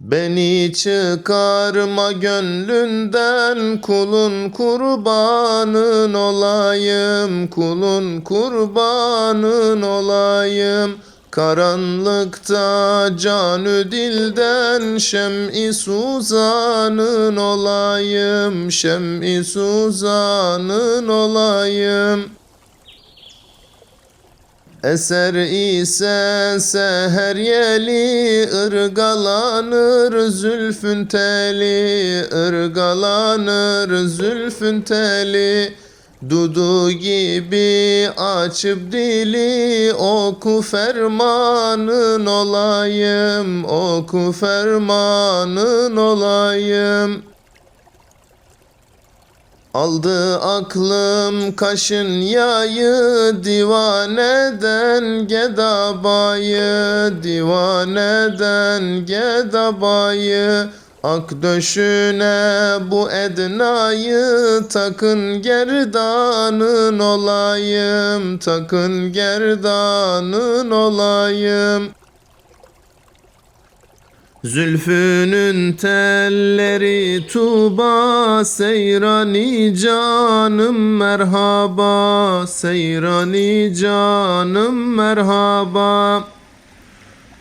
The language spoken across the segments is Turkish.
Beni çıkarma gönlünden kulun kurbanın olayım kulun kurbanın olayım. Karanlıkta canü dilden şem-i suzanın olayım şem-i suzanın olayım Eser ise seher yeli ırgalanır zülfün teli. Irgalanır zülfün teli. Dudu gibi açıp dili oku fermanın olayım. Oku fermanın olayım Aldı aklım kaşın yayı divaneden gedabayı divaneden gedabayı. Ak döşüne bu ednayı takın gerdanın olayım takın gerdanın olayım Zülfünün telleri tuba seyrani canım merhaba seyrani canım merhaba.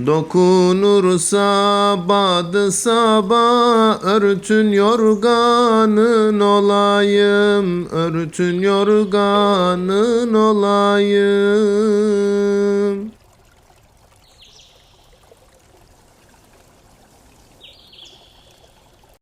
Dokunursa badı sabah örtün yorganın olayım örtün yorganın olayım